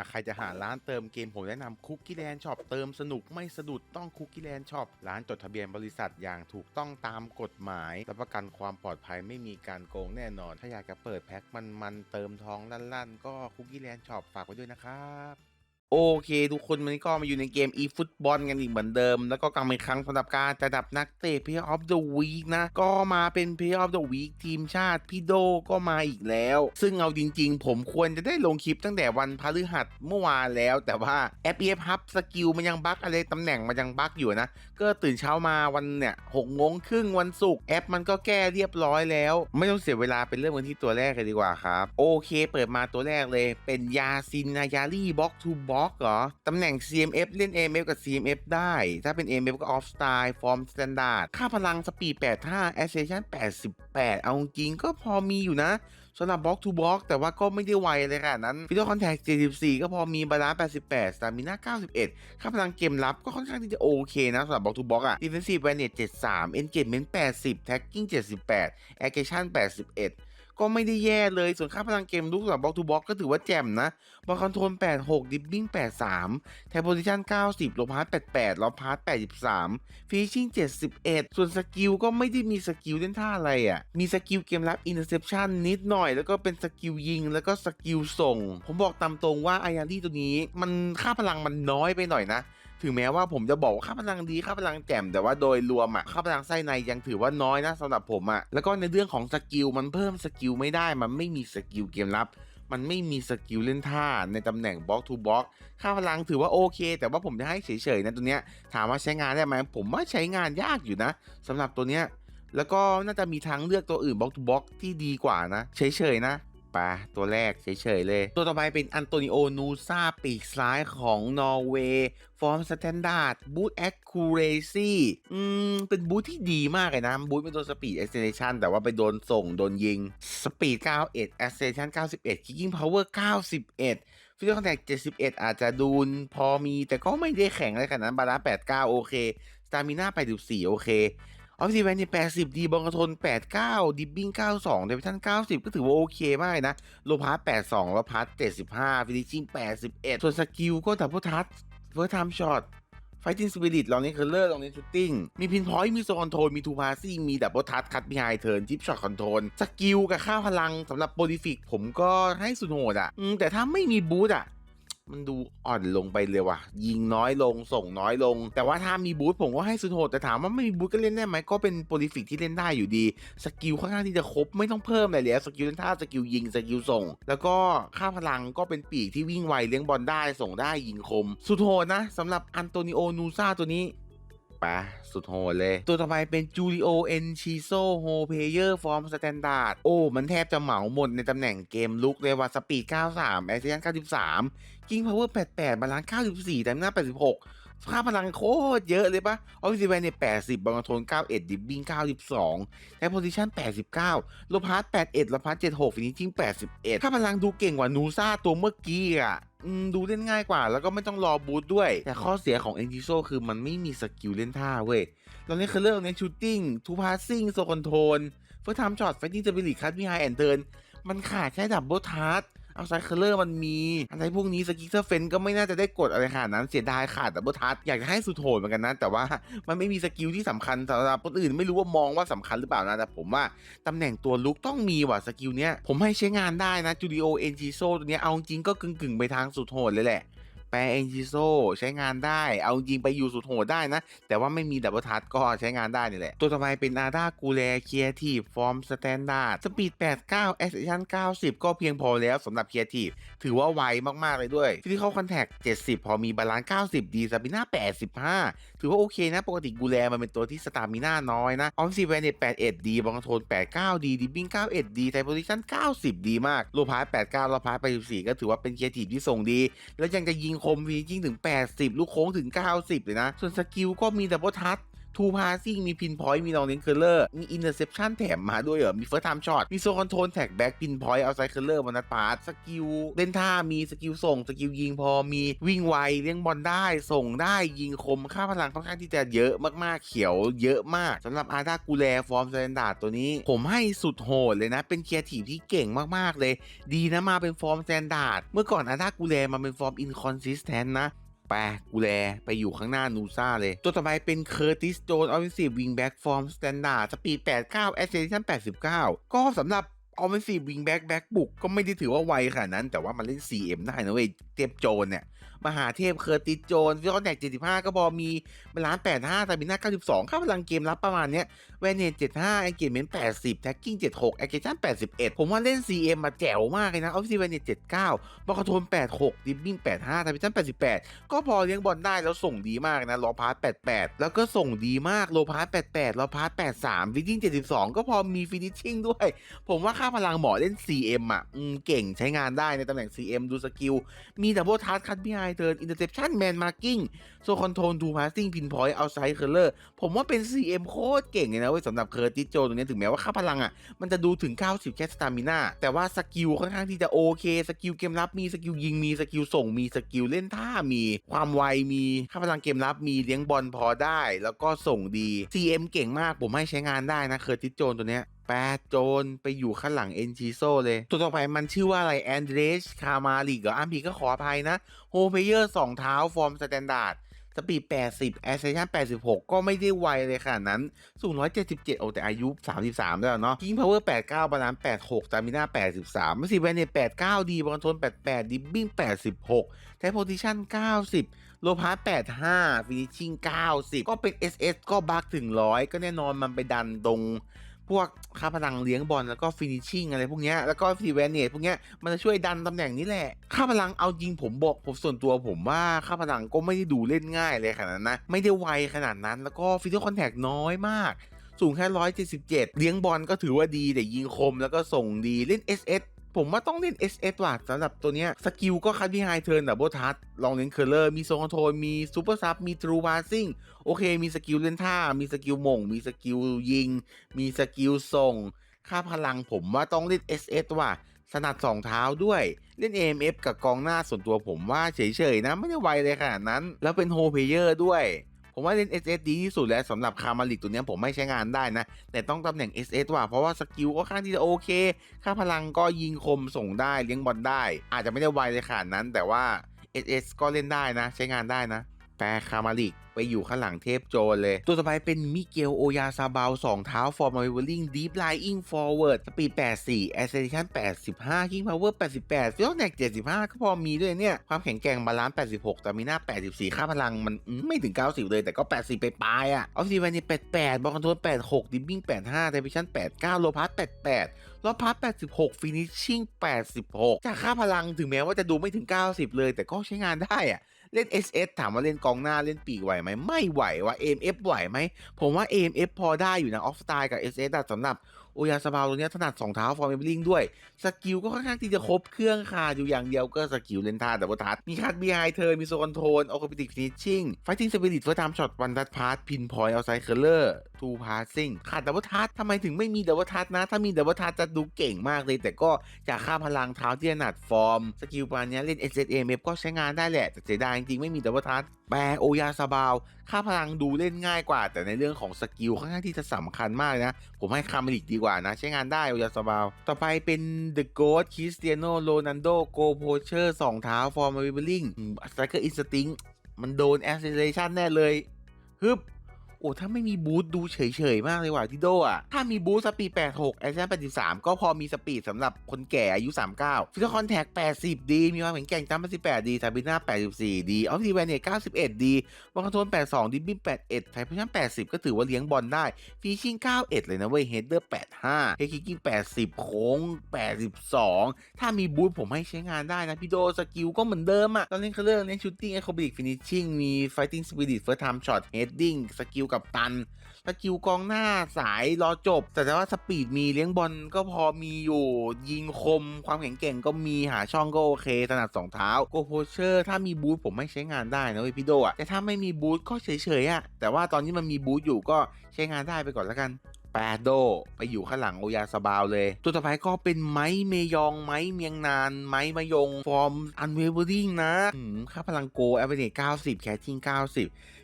ากใครจะหาร้านเติมเกมผมแนะนำคุกกี้แลนด์ช็อปเติมสนุกไม่สะดุดต้องคุกกี้แลนด์ช็อปร้านจดทะเบียนบริษัทอย่างถูกต้องตามกฎหมายรับประกันความปลอดภัยไม่มีการโกงแน่นอน ถ้าอยากจะเปิดแพ็คมันๆเติมทองลั่นๆ ก็คุกกี้แลนด์ช็อปฝากไว้ด้วยนะครับ โอเคทุกคนวันนี้ก็มาอยู่ในเกม eFootball กันอีกเหมือนเดิม แล้วก็กลับมาอีกครั้งสำหรับการจัดดับนักเตะ Player of the Week นะ ก็มาเป็น Player of the Week ทีมชาติพี่โดก็มาอีกแล้ว ซึ่งเอาจริงๆ ผมควรจะได้ลงคลิปตั้งแต่วันพฤหัสเมื่อวานแล้ว แต่ว่า FPF Hub สกิลมันยังบั๊กอะไรตำแหน่งมันยังบั๊กอยู่นะ ก็ตื่นเช้ามาวันเนี่ยหกโมงครึ่งวันศุกร์แอปมันก็แก้เรียบร้อยแล้ว ไม่ต้องเสียเวลาเป็นเรื่องวันที่ตัวแรกเลยดีกว่าครับโอเค เปิดมาตัวแรกเลย เป็นยาซินนายารีบ็อกทูบ็อกเหรอ ตำแหน่ง CMF เล่น AMF กับ CMF ได้ ถ้าเป็น AMF ก็ Off Style Form Standard ค่าพลังสปีด 85 Acceleration 88 เอาจริงก็พอมีอยู่นะสำหรับ Block to Block แต่ว่าก็ไม่ได้ไวเลยขนาดนั้น Video Contact 74 ก็พอมีบาลานซ์88 Stamina 91 ค่าพลังเกมรับก็ค่อนข้างที่จะโอเคนะสำหรับ Block to Block อะ Defensive Advantage 73 Engagement 80 Tagging 78 Aggression 81 ก็ไม่ได้แย่เลย ส่วนค่าพลังเกมลุกสำหรับบล็อกทูบ็อกก็ถือว่าแจ่มนะบอลคอนโทรล 86 ดิบบิ้ง 83 แทนโพซิชัน90โลพาร์ต88ลอพาร์ต83ฟิชชิ่ง 71 ส่วนสกิลก็ไม่ได้มีสกิลเล่นท่าอะไรอะ่ะ มีสกิลเกมรับอินเตอร์เซปชันนิดหน่อย แล้วก็เป็นสกิลยิง แล้วก็สกิลส่ง ผมบอกตามตรงว่าไออารี่ตัวนี้ มันค่าพลังมันน้อยไปหน่อยนะ ถึงแม้ว่าผมจะบอกว่าค่าพลังดีค่าพลังแจ่มแต่ว่าโดยรวมอะค่าพลังไส้ในยังถือว่าน้อยนะสำหรับผมอะแล้วก็ในเรื่องของสกิลมันเพิ่มสกิลไม่ได้มันไม่มีสกิลเกมรับมันไม่มีสกิลเล่นท่าในตำแหน่งบล็อกทูบล็อกค่าพลังถือว่าโอเค แต่ว่าผมจะให้เฉยๆนะตัวเนี้ยถามว่าใช้งานได้ไหมผมว่าใช้งานยากอยู่นะสำหรับตัวเนี้ยแล้วก็น่าจะมีทางเลือกตัวอื่นบล็อกทูบล็อกที่ดีกว่านะ เฉยๆนะ ไปตัวแรกเฉยๆเลย ตัวต่อไปเป็นอันโตนิโอนูซาปีกซ้ายของนอร์เวย์ฟอร์มสแตนดาร์ดบูทแอคคูเรซี่อืม เป็นบูทที่ดีมากเลยนะ บูทไม่โดนสปีด a อ c เซ r a t ชันแต่ว่าไปโดนส่งโดนยิงสปีด91 acceleration 91 kicking power 91ฟิสิกอลคอนแทค71 อาจจะดูนพอมีแต่ก็ไม่ได้แข็งอะไรขนาดนั้นบาลานซ์89 โอเคสตามิน่า84 โอเค ออฟซิแวนเนี่ย80ดีบอลกระทน89ดิบบิ้ง92เดวิทัน90ก็ถือว่าโอเคมากนะโลพาร์ต82โลพาร์ต75ฟินิชชิ่ง81ส่วนสกิลก็ดับเบิลทัชเฟิร์สไทม์ช็อตไฟติ้งสปิริตลองนี้เคอร์เลอร์ลองนี้ชูตติ้ง มีพินพอยต์มีโซคอนโทรล มีทูพาซี่ มีดับเบิลทัชคัตบีไฮเทิร์นทิปช็อตคอนโทรล สกิลกับค่าพลังสำหรับโปรดิฟิกผมก็ให้สุดโหดอะแต่ถ้าไม่มีบูทอะ มันดูอ่อนลงไปเลยว่ะ ยิงน้อยลงส่งน้อยลง แต่ว่าถ้ามีบูทผมก็ให้สุดโหดแต่ถามว่าไม่มีบูทก็เล่นได้ไหมก็เป็นโปรลิฟิกที่เล่นได้อยู่ดี สกิลค่อนข้างที่จะครบไม่ต้องเพิ่มอะไรเลยสกิลเล่นท่าสกิลยิงสกิลส่ง แล้วก็ค่าพลังก็เป็นปีกที่วิ่งไวเลี้ยงบอลได้ส่งได้ยิงคม สุดโหดนะสำหรับอันโตนิโอนูซาตัวนี้ ปะสุดโหดเลย ตัวต่อไปเป็นจูริโอเอนชิโซโฮเพเยอร์ฟอร์มสแตนดาร์ดโอ้ มันแทบจะเหมาหมดในตำแหน่งเกมลุกเลยว่าสปีด 93 แอคชั่น93 กิ้งพาวเวอร์ 88 บาลานซ์94 แต่หน้า 86ค่าพลังโคตรเยอะเลยปะออฟฟิศแวนเนี่ย80บอลโทน91ดิบบิ้ง92แทนโพซิชัน89โลพาร์ต81โลพาร์ต76ฟินิชชิ่ง81ค่าพลังดูเก่งกว่านูซ่าตัวเมื่อกี้อะ อืมดูเล่นง่ายกว่า แล้วก็ไม่ต้องรอบูทด้วย แต่ข้อเสียของเอ็นจิโซคือมันไม่มีสกิลเล่นท่าเว้ยเราเล่นเคอร์เลอร์เน้นชูตติ้งทูพาสซิ่งโซคอนโทนเฟิร์สไทม์ช็อตไฟติ้งจะบิลิคัตมีไฮแอนเทิร์นมันขาดแค่ดับเบิลทัช เอาไซเคอร์เลอร์มันมีอะไรพวกนี้สกิกเซอร์เฟนก็ไม่น่าจะได้กดอะไรขนาดนั้นเสียดายขาดดับเบิลทัชอยากจะให้สุดโหดเหมือนกันนะ แต่ว่ามันไม่มีสกิลที่สำคัญสำหรับคนอื่นไม่รู้ว่ามองว่าสำคัญหรือเปล่านะแต่ผมว่าตำแหน่งตัวลุกต้องมีว่ะสกิลเนี้ยผมให้ใช้งานได้นะจูดิโอเอนจิโซตัวเนี้ยเอาจริงก็กึ่งๆไปทางสุดโหดเลยแหละ แปลเอนจิโซใช้งานได้ เอาจริงไปอยู่สุดโหดได้นะ แต่ว่าไม่มีดับเบิลทัชก็ใช้งานได้นี่แหละ ตัวต่อไปเป็นอาดากูแลเคียทีฟฟอร์มสแตนดาร์ดสปีด 89แอคชั่น90 ก็เพียงพอแล้วสำหรับเคียทีฟถือว่าไวมาก ๆ เลยด้วยฟิสิคอลคอนแทค70 พอมีบาลานซ์90 ดีสปิน่า85 ถือว่าโอเคนะ ปกติกูแลมันเป็นตัวที่สตามิน่าน้อยนะออฟซีแวนเน็ต81 ดีบอลโทน 89 ดีดิบบิ้ง91 ดีไทโพซิชั่น90 ดีมากโลพาร์89โลพาร์84 ก็ถือว่าเป็นเคียทีฟที่ส่งดี แล้วยังจะยิงคมวีจิงถึง 80 ลูกโค้งถึง 90 เลยนะ ส่วนสกิลก็มีดับเบิลทัช ทูพาซิ่งมีพินพอยต์มีลองเลนเคอร์เลอร์มีอินเตอร์เซปชันแถมมาด้วยเหรอ มีเฟิร์สไทม์ช็อตมีโซคอนโทรลแท็กแบ็กพินพอยต์เอาไซเคอร์เลอร์บอลนัสพาร์สกิลเล่นท่ามีสกิลส่งสกิลยิงพอมีวิ่งไวเลี้ยงบอลได้ส่งได้ยิงคมค่าพลังค่อนข้างที่จะเยอะมากๆเขียวเยอะมากสำหรับอาร์ดากูแลฟอร์มสแตนดาร์ดตัวนี้ ผมให้สุดโหดเลยนะ เป็นเคียร์ทีที่เก่งมากๆเลย ดีนะมาเป็นฟอร์มสแตนดาร์ดเมื่อก่อนอาร์ดากูแลมาเป็นฟอร์มอินคอนซิสแทนนะ ไปกูแล ไปอยู่ข้างหน้านูซ่าเลย ตัวต่อไปเป็นเคอร์ติสโจนออฟฟิศวิงแบ็กฟอร์มสแตนดาร์ดสปีด89แอสเซนชั่น89 ก็สำหรับ ออฟฟิศวิงแบ็กแบ็กบุกก็ไม่ได้ถือว่าไวขนาดนั้น แต่ว่ามันเล่น 4M ได้นะเว้ยเทพโจนเนี่ย มหาเทพเคอร์ติโจนฟิลอนแท็ก75 ก็พอมีล้าน85แต่บิน่า92 ค่าพลังเกมรับประมาณเนี้ยแวนเนต75แองเกจเมนต์80 แท็กกิ้ง 76 แอคชั่น81 ผมว่าเล่น CM มาแจ๋วมากเลยนะออฟฟิศแวนเนต79บอลคอนโทรล86ดิบบิ้ง85แต่บิชั่น88 ก็พอเลี้ยงบอลได้แล้วส่งดีมากนะโลพาร์ต88 แล้วก็ส่งดีมากโลพาร์ต88โลพาร์ต83ฟิตติ้ง72 ก็พอมีฟินิชชิ่งด้วย ผมว่าค่าาพลังเหมาะเล่น CM อะอืมเก่งใช้งานได้ในตำแหน่ง CM ดูสกิล มีดับเบิลทัชคัตบีไฮเทิร์นอินเตอร์เซปชั่นแมนมาร์กิ้งโซคอนโทรลทูพาสซิ่งพินพอยต์เอาไซด์เคอร์เลอร์ผมว่าเป็น CM โคตรเก่งเลยนะเว้ยสำหรับเคอร์ติสโจตรงนี้ถึงแม้ว่าค่าพลังอะมันจะดูถึง 90 แค่สตามิน่าแต่ว่าสกิลค่อนข้างที่จะโอเค สกิลเกมรับมีสกิลยิงมีสกิลส่งมีสกิลเล่นท่ามีความไวมีค่าพลังเกมรับมีเลี้ยงบอลพอได้ แล้วก็ส่งดี CM เก่งมากผมให้ใช้งานได้นะเคอร์ติสโจนตัวเนี้ย แปดโจนไปอยู่ข้างหลังเอ็นชิโซเลย ตัวต่อไปมันชื่อว่าอะไรแอนเดรสคามาลิกเหรออ้มพีก็ขออภัยนะโฮเพเยอร์สองเท้าฟอร์มสแตนดาร์ดสปีด 80 แอสเซชัน86 ก็ไม่ได้ไวเลยขนาดนั้น สูง 177 โอ้แต่อายุ 33 แล้วเนาะคิงพาวเวอร์ 89 บาลานซ์86จามิน่า 83ม่สิแวนเนต89 ดีบอลโทน88 ดิบบิ้ง 86ใช้โพซิชัน90 โลพาร์85 ฟินิชชิ่ง 90 ก็เป็น SS ก็บักถึง 100 ก็แน่นอนมันไปดันตรง พวกค่าพลังเลี้ยงบอลแล้วก็ฟินิชชิ่งอะไรพวกเนี้ยแล้วก็ฟีแวนเนตพวกเนี้ยมันจะช่วยดันตำแหน่งนี้แหละ ค่าพลังเอายิงผมบอกผมส่วนตัวผมว่าค่าพลังก็ไม่ได้ดูเล่นง่ายเลยขนาดนั้นนะ ไม่ได้ไวขนาดนั้นแล้วก็ฟิสิคอนแทคน้อยมากสูงแค่ 177 เลี้ยงบอลก็ถือว่าดีแต่ยิงคมแล้วก็ส่งดีเล่น SS ผมว่าต้องเล่น SS ว่ะสำหรับตัวเนี้ยสกิลก็คัดบีไฮเทิร์นดับเบิลทัชลองเล่นเคอร์เลอร์มีโซนโทนมีซูเปอร์ซับมีทรูบาซิ่งโอเค มีสกิลเล่นท่า มีสกิลมง มีสกิลยิง มีสกิลส่ง ค่าพลังผมว่าต้องเล่น SS ว่ะสนัดสองเท้าด้วย เล่น AMF กับกองหน้าส่วนตัวผมว่าเฉยๆนะ ไม่ได้ไวเลยขนาดนั้น แล้วเป็นโฮเพเยอร์ด้วย ผมว่าเล่น SS ดีที่สุดแล้วสำหรับคามาลิกตัวนี้ผมไม่ใช้งานได้นะ แต่ต้องตำแหน่ง SS ว่ะเพราะว่าสกิลก็ค่อนข้างที่จะโอเค ค่าพลังก็ยิงคมส่งได้เลี้ยงบอลได้ อาจจะไม่ได้ไวเลยขนาดนั้น แต่ว่า SS ก็เล่นได้นะ ใช้งานได้นะ แปลคามาลิกไปอยู่ข้างหลังเทพโจรเลย ตัวต่อไปเป็นมิเกลโอยาซาบาล2เท้าฟอร์ม i ว l ลิงดีฟไลอิงฟอร์เวิร์ดสปีด 84 a c c e l e r a t i o n 85 King Power 88ฟิลแนก75 ก็พอมีด้วยเนี่ย ความแข็งแกร่งบาลานซ์86แต่มีหน้า 84 ค่าพลังมันไม่ถึง 90 เลยแต่ก็ 80 ไปปลายอะออฟซีแวนนี่88 บอลคอนโทรล86 ดิบบิ้ง85เทวิชั่น 89 โลพาร์ต88รอบพับ86 ฟินิชชิ่ง 86 จากค่าพลังถึงแม้ว่าจะดูไม่ถึง 90 เลย แต่ก็ใช้งานได้อะ เล่น SS ถามว่าเล่นกองหน้าเล่นปีกไหวไหมไม่ไหวว่า AMF ไหวไหมผมว่า AMF พอได้อยู่นะออฟสไตล์กับ SS อะสำหรับ โอยาสบาลตัวนี้ถนัดสองเท้าฟอร์มเบลิงด้วย สกิลก็ค่อนข้างที่จะครบเครื่องค่ะ อยู่อย่างเดียวก็สกิลเลนท่าดับเบิลทัชมีคัดบีไฮเธอมีโซคอนโทนออโคปิติกฟินิชชิ่งไฟติ้งสปิริตเฟิร์สไทม์ช็อตวันดัตพาร์ทพินพอยเอาไซเคอร์เลอร์ทูพาสซิ่งขาดดับเบิลทัชทำไมถึงไม่มีดับเบิลทัชนะ ถ้ามีดับเบิลทัชจะดูเก่งมากเลย แต่ก็จากค่าพลังเท้าที่ถนัดฟอร์ม สกิลปานนี้เล่น s s m f ก็ใช้งานได้แหละแต่เสียดายจริงๆไม่มีดับเบิลทัช แปลโอยาซาบาว ค่าพลังดูเล่นง่ายกว่า แต่ในเรื่องของสกิลค่อนข้างที่จะสำคัญมากนะ ผมให้คาร์เมลิกดีกว่านะ ใช้งานได้โอยาซาบาว ต่อไปเป็น The Goat Cristiano Ronaldo Go Poacher สองเท้าฟอร์ม i ิ b l i n g Striker Instinct มันโดน Acceleration แน่เลยฮึบ โอ้ถ้าไม่มีบูทดูเฉยๆมากเลยว่ะที่โดอะถ้ามีบูทสปีด 86 แอคชั่น 83 ก็พอมีสปีดสำหรับคนแก่อายุ 39ฟิสิคอนแท็ก80 ดี มีความแข็งแกร่งจำ88ดีซาบิน่า84 ดีออฟตีแวนเนต91 ดีบอลคอนโทรล82 ดิบบิ้ม81ไทเพชั่น80 ก็ถือว่าเลี้ยงบอลได้ฟีชิ่ง91 เลยนะเว้ยเฮดเดอร์ 85เฮคิกิ้ง80 โค้ง 82 ถ้ามีบูทผมให้ใช้งานได้นะพี่โดสกิลก็เหมือนเดิมอะตอนเล่นเคร์เลอร์เล่นชูตติ้งไอคอบิลิกฟินิชชิ่งมีไฟติ้งสปิริตเฟิร์สไทม์ช็อตเฮดดิ้งสกิลกับตันสกิลกองหน้าสายรอจบ แต่ว่าสปีดมีเลี้ยงบอลก็พอมีอยู่ ยิงคมความแข็งแกร่งก็มีหาช่องก็โอเคถนัดสองเท้าโกโพเชอร์ถ้ามีบูทผมไม่ใช้งานได้นะเว้ยพี่โดอะแต่ถ้าไม่มีบูทก็เฉยๆอะแต่ว่าตอนนี้มันมีบูทอยู่ก็ใช้งานได้ไปก่อนแล้วกัน แปดโดไปอยู่ข้างหลังโอยาสบาวเลย ตัวต่อไปก็เป็นไม้เมยองไม้เมียงนาน ไม้มายง ฟอร์มอันเวเวอริงนะค่าพลังโกแอเวเนต90แคททิ้ง90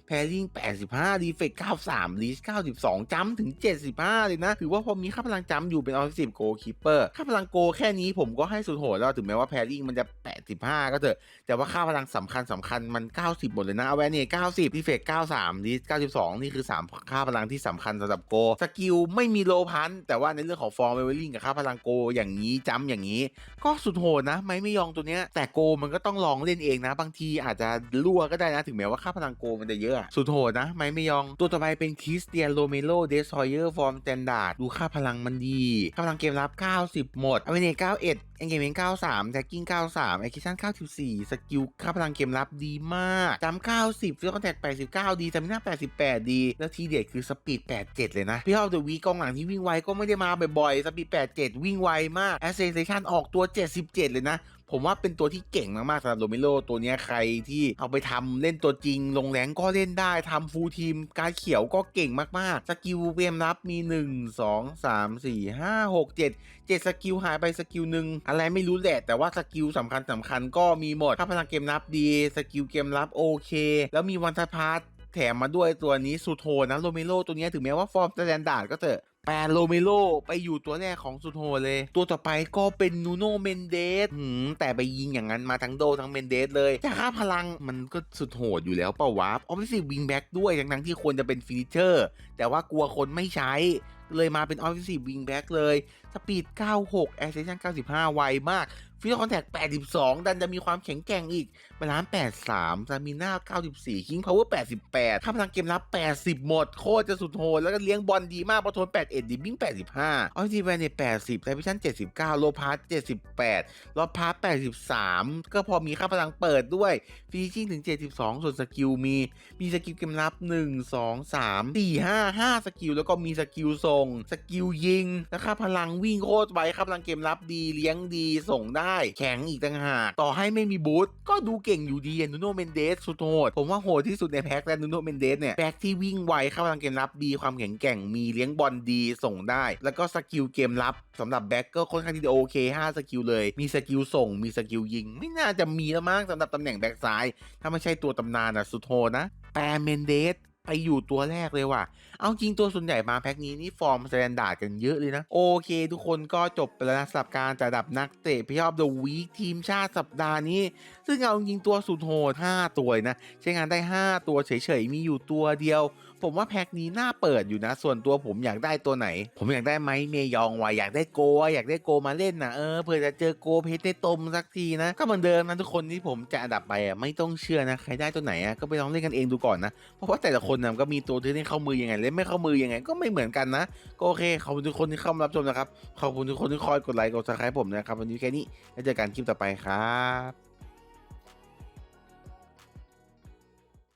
แพริง85ดีเฟก93ลีส92จัมถึง75เลยนะ ถือว่าพอมีค่าพลังจัมอยู่เป็นออฟฟิศโกคีเปอร์ค่าพลังโกแค่นี้ผมก็ให้สุดโหดแล้วถึงแม้ว่าแพริงมันจะ85ก็เถอะ แต่ว่าค่าพลังสำคัญสำคัญมัน90หมดเลยนะเอาแวนเน่90ดีเฟก93ลีส92นี่คือ3ค่าพลังที่สำคัญสำหรับโกสกิลไม่มีโลพันแต่ว่าในเรื่องของฟอร์มเวเวอริงกับค่าพลังโกอย่างนี้จ้ำอย่างนี้ ก็สุดโหดนะไม่ไม่ยองตัวเนี้ยแต่โกมันก็ต้องลองเล่นเองนะ บางทีอาจจะรั่วก็ได้นะ ถึงแม้ว่าค่าพลังโกมันจะเยอะสุดโหดนะไม่ไม่ยองตัวต่อไปเป็นคริสเตียนโรเมโลเดสซอยเออร์ฟอร์มสแตนดาร์ดดูค่าพลังมันดี ค่าพลังเกมรับ 90 หมดอเมเน91เอ็ด เกมเมน93แท็กกิ้ง93แอคชั่น94 สกิลค่าพลังเกมรับดีมากจำ90ฟิลคอนแทค89 ดีจำหน้า88 ดี แล้วทีเด็ดคือสปีด 87 เลยนะ พี่ชอบเดอะวีกองหลังที่วิ่งไวก็ไม่ได้มาบ่อยๆ สปีด 87 วิ่งไวมากแอสเซสชันออกตัว 77 เลยนะ ผมว่าเป็นตัวที่เก่งมากๆสำหรับโรเมโลตัวนี้ใครที่เอาไปทำเล่นตัวจริง ลงแรงก็เล่นได้ทำฟูลทีม การเขียวก็เก่งมากๆ สกิลเกมรับมี 1 2 3 4 5 6 7 7 สกิลหายไปสกิลหนึ่งอะไรไม่รู้แหละ แต่ว่าสกิลสำคัญสำคัญก็มีหมดถ้าพลังเกมรับดี สกิลเกมรับโอเค แล้วมีวันทัพาร์ทแถมมาด้วยตัวนี้สุโหดนะโรเมโลตัวนี้ถึงแม้ว่าฟอร์มสแตนดาร์ดก็เถอะ แปลโรเมโลไปอยู่ตัวแรกของสุดโหดเลย ตัวต่อไปก็เป็นนูโนเมนเดสหืมแต่ไปยิงอย่างนั้นมาทั้งโดทั้งเมนเดสเลยแต่ค่าพลังมันก็สุดโหดอยู่แล้วเปล่าวะออฟฟิศวิงแบ็กด้วยทั้งที่ควรจะเป็นฟีเจอร์แต่ว่ากลัวคนไม่ใช้เลยมาเป็นออฟฟิศวิงแบ็กเลย สปีด 96แอ c เซชัน95 ไวมากฟิลคอนแทค82 ดันจะมีความแข็งแกร่งอีกบาลานซ์83ซามิน่า94 คิงพาวเวอร์ 88ค่าพลังเกมรับ 80 หมด โคตรจะสุดโหด แล้วก็เลี้ยงบอลดีมากประทน81ดิบิ้ง85 ออฟทีแวนเน80ไทพิชัน79 โลพาร์ต78 ลอพาร์ต83 ก็พอมีค่าพลังเปิดด้วยฟีชิ่งถึง 72 ส่วนสกิลมี มีสกิลเกมรับ 1 2 3 4 5 5สกิลแล้วก็มีสกิลส่ง สกิลยิงแล้วค่าพลังวิ่งโคตรไวค่าพลังเกมรับดีเลี้ยงดีส่งได้แข็งอีกต่างหากต่อให้ไม่มีบูทก็ดูเก่งอยู่ดีนูโนเมนเดสสุดโหดผมว่าโหดที่สุดในแพ็คและนูโนเมนเดสเนี่ยแพ็คที่วิ่งไวค่าพลังเกมรับดีความแข็งแกร่งมีเลี้ยงบอลดีส่งได้ แล้วก็สกิลเกมรับสำหรับแบ็คก็ค่อนข้างที่จะโอเค5สกิลเลยมีสกิลส่งมีสกิลยิง ไม่น่าจะมีแล้วมั้งสำหรับตำแหน่งแบ็คซ้าย ถ้าไม่ใช่ตัวตำนานอะสุดโหดนะแปรเมนเดส ไปอยู่ตัวแรกเลยว่ะ เอาจริงตัวส่วนใหญ่มาแพ็คนี้นี่ฟอร์มสแตนดาร์ดกันเยอะเลยนะ โอเค ทุกคนก็จบไปแล้วนะสำหรับการจัดอันดับนักเตะพี่ออฟเดอะวีคทีมชาติสัปดาห์นี้ ซึ่งเอาจริงตัวสุดโหด5ตัวนะ ใช้งานได้ 5 ตัวเฉยๆ มีอยู่ตัวเดียว ผมว่าแพ็คนี้น่าเปิดอยู่นะ ส่วนตัวผมอยากได้ตัวไหน ผมอยากได้ไม้เมยองว่ะอยากได้โกอะอยากได้โกมาเล่นนะเออเผื่อจะเจอโกเพชรได้ตมสักทีนะ ก็เหมือนเดิมนะทุกคนที่ผมจะอันดับไปอะไม่ต้องเชื่อนะใครได้ตัวไหนอะก็ไปลองเล่นกันเองดูก่อนนะ เพราะว่าแต่ละคนนะก็มีตัวที่เล่นเข้ามือยังไงเล่นไม่เข้ามือยังไงก็ไม่เหมือนกันนะก็โอเคขอบคุณทุกคนที่เข้ามารับชมนะครับขอบคุณทุกคนที่คอยกดไลค์กดซับสไครต์ผมนะครับวันนี้แค่นี้แล้วเจอกันคลิปต่อไปครับ